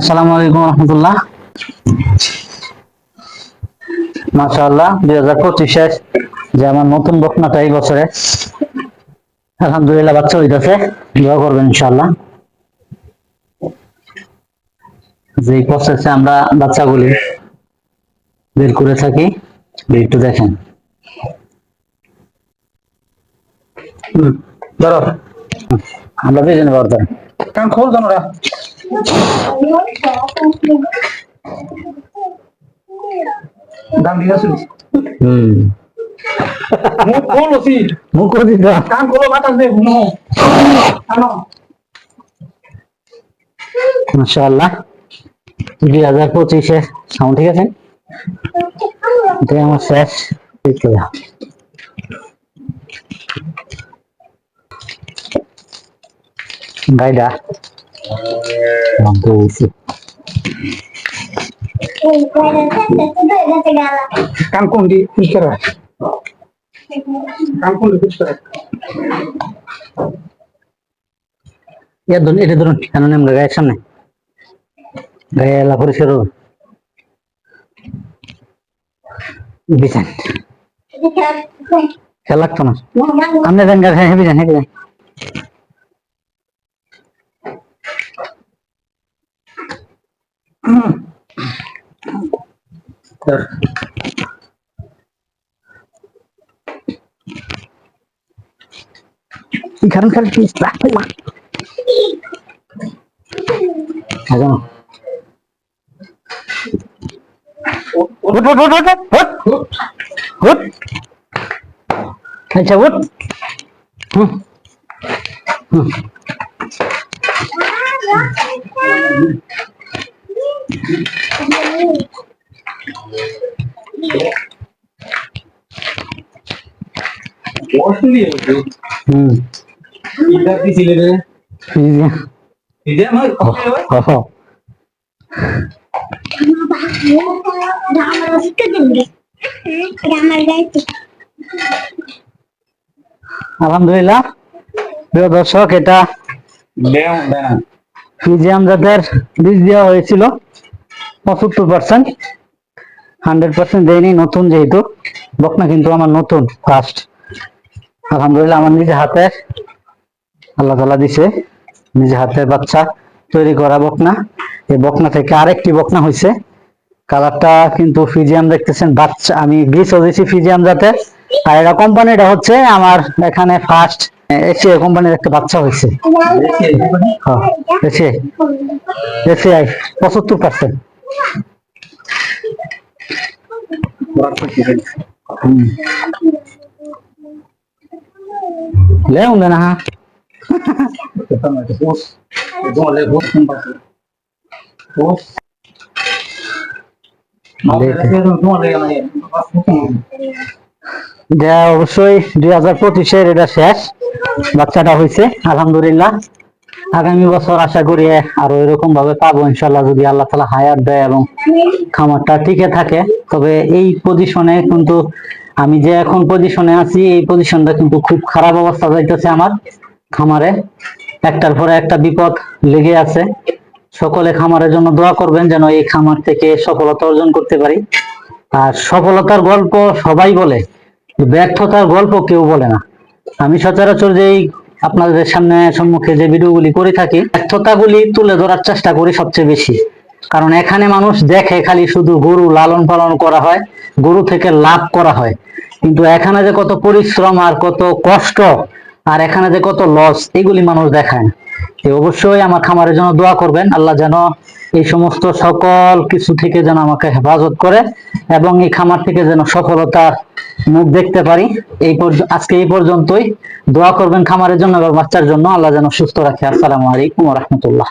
আসসালামু আলাইকুম রহমতুল্লাহ। মাশাআল্লাহ দুই হাজার পঁচিশে যে আমার নতুন বকনাটা এই বছরে। আলহামদুলিল্লাহ বাচ্চা হইতেছে, দোয়া করবেন ইনশাআল্লাহ। যে প্রসেসে আমরা বাচ্চাগুলি বের করে থাকি একটু দেখেন। ধরো। আমরা বার ধরেন কান খোল জানোরা দিয়ে হুম। মুখ ওসি মুখ কান বাতাস দে মাশাআল্লাহ। দুই হাজার পঁচিশে। সাউন্ড ঠিক আছে? এটাই আমার শেষ। বিক্রিয়া গাইডা বলছি কান কোন দি কি করে? কান কোন দি কি করে? ইয়া ধরুন, এটা ধরুন, কেন নেম গায়ের সামনে? গায়ে এলা পরিষ্কার হবে বিছান। খেয়াল লাগতো না। আপনি দেন গা হ্যাঁ হেবি যান হেবি যান কারণ খালি পিস রাখতে মা এখন উঠ উঠ উঠ উঠ উঠ উঠ আচ্ছা উঠ হুম হুম হুম। ইদা কি ছিলে রে এই ইদা আমার কষ্ট হবে হ, হ। আলহামদুলিল্লাহ। প্রিয় দর্শক এটা দেও দেনা ফিজিয়াম জাতের বীজ দেওয়া হয়েছিল। পঁচাত্তর পার্সেন্ট হান্ড্রেড পার্সেন্ট দেয়নি নতুন যেহেতু। বকনা কিন্তু আমার নতুন ফার্স্ট আলহামদুলিল্লাহ আমার নিজে হাতে। আল্লাহ তালা দিছে নিজে হাতে বাচ্চা তৈরি করা বকনা এই বকনা থেকে আরেকটি বকনা হয়েছে কালারটা কিন্তু ফিজিয়াম দেখতেছেন বাচ্চা আমি দিয়েছি ফিজিয়াম জাতের আর এটা কোম্পানিটা হচ্ছে আমার এখানে ফার্স্ট এশিয়া কোম্পানির একটা বাচ্চা হয়েছে হ্যাঁ এসিআই। পঁচাত্তর পার্সেন্ট হ্যাঁ যা অবশ্যই দুই হাজার পঁচিশের এটা শেষ বাচ্চাটা হয়েছে আলহামদুলিল্লাহ আগামী বছর আশা করি আরও এরকম ভাবে পাবো ইনশাল্লাহ যদি আল্লাহ তালা হায়াত দেয় এবং খামারটা টিকে থাকে। তবে এই পজিশনে কিন্তু আমি যে এখন পজিশনে আছি, এই পজিশনটা কিন্তু খুব খারাপ অবস্থা যাইতেছে আমার খামারে। একটার পরে একটা বিপদ লেগে আছে। সকলে খামারের জন্য দোয়া করবেন যেন এই খামার থেকে সফলতা অর্জন করতে পারি। আর সফলতার গল্প সবাই বলে, ব্যর্থতার গল্প কেউ বলে না। আমি সচরাচর যেই আপনাদের সামনে সম্মুখে যে ভিডিওগুলি করে থাকি, ব্যর্থতাগুলি তুলে ধরার চেষ্টা করি সবচেয়ে বেশি। কারণ এখানে মানুষ দেখে খালি শুধু গরু লালন পালন করা হয়, গরু থেকে লাভ করা হয়। কিন্তু এখানে যে কত পরিশ্রম আর কত কষ্ট আর এখানে যে কত লস, এগুলি মানুষ দেখায় অবশ্যই আমার খামারের জন্য দোয়া করবেন, আল্লাহ যেন এই সমস্ত সকল কিছু থেকে যেন আমাকে হেফাজত করে এবং এই খামার থেকে যেন সফলতার মুখ দেখতে পারি। এই আজকে এই পর্যন্তই। দোয়া করবেন খামারের জন্য এবং বাচ্চার জন্য। আল্লাহ যেন সুস্থ রাখে। আসসালামু আলাইকুম রহমতুল্লাহ।